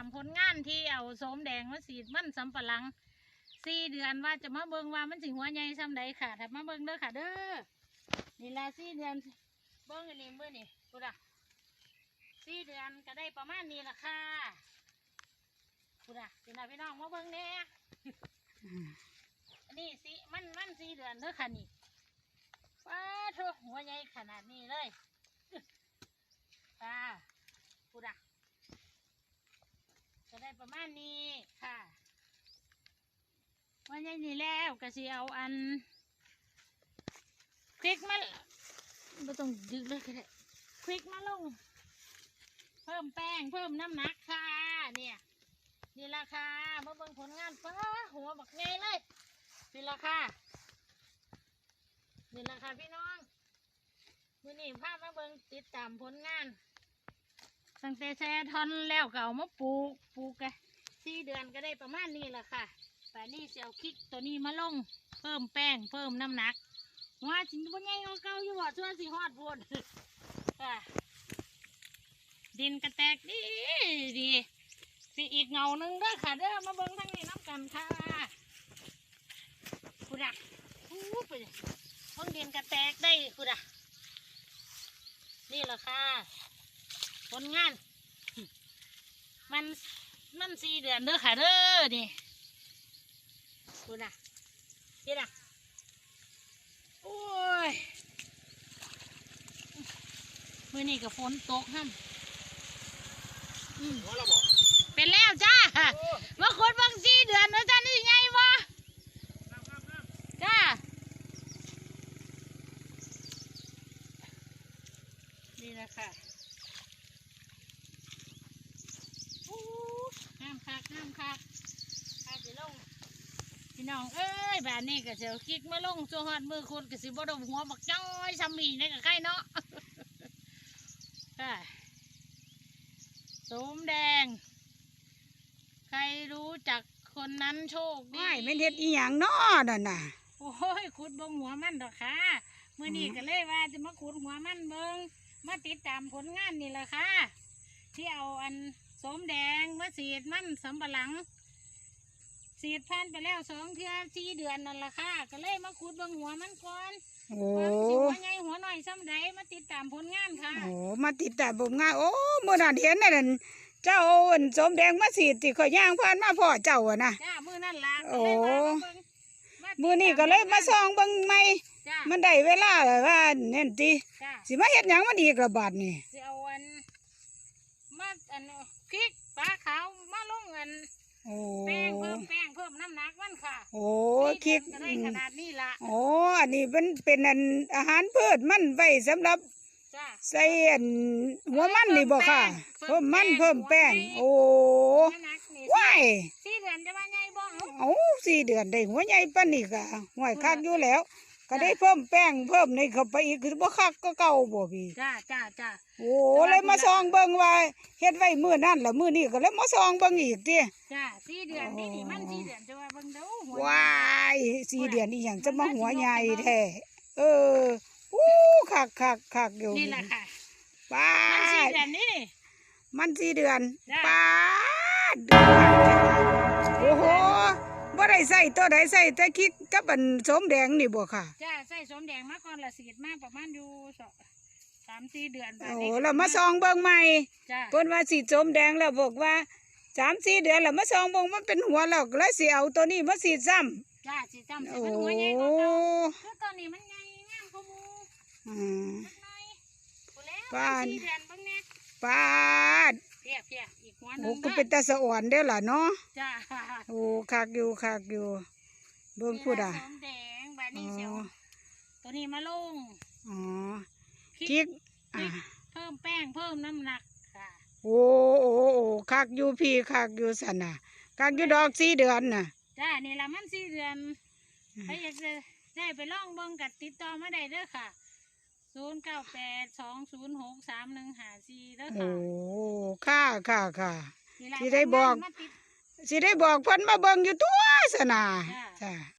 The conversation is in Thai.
ามผลงานที่เอาโสมแดงมาสีดมันสำปะหลังสี่เดือนว่าจะมาเบิ่งว่ามันสิหัวใหญ่ซ้ำใดค่ะถ้ามาเบิ่งเด้อค่ะ เด้อนี่ละสี่เดือนเบิ่งอันนี้เบิ่งนี่กูดะสี่เดือนก็ได้ประมาณนี้ละค่ะกูดะพี่น้าพี่น้องมาเบิ่งแน่อันนี้สิมันมันสี่เดือนเด้อค่ะนี่ว้าโถหัวใหญ่ขนาดนี้เลยค่ะกูดะจะ ประมาณนี้ค่ะหัวใหญ่นี่แล้วก็สิเอาอันคลิกมาไม่ต้องดึกเลยก็ได้คลิกมาลง เพิ่มแป้งเพิ่มน้ำหนักค่ะเนี่ยนี่ราคามาเบิ่งผลงานฟ้าหัวบักไงเลยนี่ราคานี่ราคาพี่น้องมือนี่พามาเบิ่งติดตามผลงาน ตั้งแต่แช่ทอนแล้วก็เอามาปลูกปลูกกันสี่เดือนก็ได้ประมาณนี้แหละค่ะแต่นี่จะเอาคลิกตัวนี้มาลง เพิ่มแป้งเพิ่มน้ำหนักว่าสิบนใหญ่กว่เก่าอยู่ว่าช่วสิฮอดพูนค่ะดินกระแตกดีดีสิอีกเงาหนึ่งด้อค่ะเด้อมาเบิ่งทางนี้น้ำกันค่ะกูดักอู้ไปห้องเรียนกระแตกได้กูดักนี่แหละค่ะ ลงาน มันมันสี่เดือนเด้อค่ะเด้อนี่กูดักนี่ดักโอ้ยมื่อนี้กับฝนตกห้ำอืมหัวเราบอกเป็นแล้วจ้ามาคนบางสี่เดือนแล้วจ้านี่ไงวะจ้านี่แหละค่ะ อู้ห้ามคักห้ามคักคักสิลงพี่น้องเอ้ยแบบนี้ก็เสียวคิกมาลงตัวหอดมือคนก็สิบ่ดมหัวบักจ้อยซ้ำมีนี่กับใครเนาะค่ะสมแดง ใครรู้จักคนนั้นโชคดีไม่เป็นเฮ็ดอีหยังน้อนั่นน่ะโอ้ยขุดเบงหัวมันดอกค่ะมื่อนี้อืมก็เลยว่าจะมาขุดหัวมันเบิงมาติดตามผลงานนี่แหละค่ะ ที่เอาอัน สมแดงมาสีดมันสำปะหลัง สีดพันไปแล้วสองเทือสี่เดือนนั่นแหละค่ะ ก็เลยมาขุดเบงหัวมันก่อนโอ้ว่ามันสิหัวใหญ่หัวหน่อยซ้ำใดมาติดตามผลงานค่ะโอ้มาติดตามผมงานโอ้เมื่อนั้นเห็นนั่นนะเจ้าเอาอันสมแดงมาสีดที่ข่อยย่างผ่านมาพ่อเจ้าอะนะ จ้ามือนั่นละโอ้ก็เลยว่ามาเบิ่งาติดมือนี้ก็เลยมาส่องเบิ่งใหม่ จ้ามันได้เวลาแล้วว่าเน่นติจ้า สิมาเฮ็ดหยังมันอีกระบาดนี่ สิเอาอันมาอันพริกปลาขาวมาลงอัน โอ้แป้งเพิ่มแป้งเพิ่มน้ำหนักมันค่ะโอ้สี่คิดเดือนก็ได้ขนาดนี้ละโอ้อันนี้เป็นเป็นอันอาหารพืชมันไว้สำหรับจ้าใส่อันหัวมันนี่บ่ค่ะ เพิ่เพิ่มมแป้มันงเพิ่มแป้งหัวใหญ่โอ้น้ำหนักนี่ว้ายสี่เดือนจะว่าไงบ้างเอาสี่เดือนได้หัวใหญ่ปานนี้ก็ห่วยคักอยู่แล้ว ก็ได้เพิ่มแป้งเพิ่มในเข้าไปอีกคือบ่คักก็เก่าบ่พี่จ้าจ้าจ้าโอ้เลยมาซองเบิ่งว่าเฮ็ดไว้มื้อนั่นล่ะมื้อนี้ก็เลยมาซองเบิ่งอีกติจ้าสี่เดือนนี่นี่มันสี่เดือนจะว่าเบิ่งเด้อหัวว้ายสี่เดือนอีหยังจะมาหัวใหญ่แท้เอออู้คักคักคักอยู่นี่แหละค่ะป้ามันสี่ดเดือนนี่นี่มันสี่เดือนจ้ะป้า ใส่ตัวใดใส่แต่คิกกับอันสมแดงนี่บ่ค่ะ จ้าใส่สมแดงมาก่อนละสีดมาประมาณอยู่สองสามสี่เดือนบัดโอ้นี้เรามาซองเบิ่งใหม่จ้าเพิ่นว่าสีสมแดงแล้วบอกว่าสามสี่เดือนแล้วมาซองเบิ่งมันเป็นหัวแล้วก็เลยสิเอาตัวนี้มาสีดซ้ำจ้าสิจำสิโอ้มันหัวใหญ่กว่าเก่าคือตอนนี้มันใหญ่งามกว่าหมูอืม จักหน่อยพู้นแล้วบ้าน สี่เดือนเบ้างเนี่ยป้าด เพียเพียอีกหัวหนึโอ้งก็เป็นตาสะอ่อนเด้อล่ะเนาะจ้าโอ้คักอยู่คักอยู่ เบิ่งพูดอะนี่ล่ะสมแดงบาดนี้เสียวอ๋อ ตัวนี้มาลงอ๋อพริคิกกอะเพิ่มแป้งเพิ่มน้ำหนักค่ะโอ้โอ้โอ้คักอยู่พี่คักอยู่สันน่ะคักอยู่ดอกสี่เดือนน่ะ จ้านี่ละมันสี่เดือนใครอยากจะได้ไปลองเบิ่งกัดติดต่อมาได้เด้อค่ะ ศูนย์เก้าแปดสองศูนย์หกสามหนึ่งหาสี่เด้อโอ้ค่ะค่ะค่ะค่ะ นี่ล่ะที่ได้บอก มาติด สิได้บอกเพิ่นมาเบิ่งอยู่ตัวสนะจ้ะจ้ะ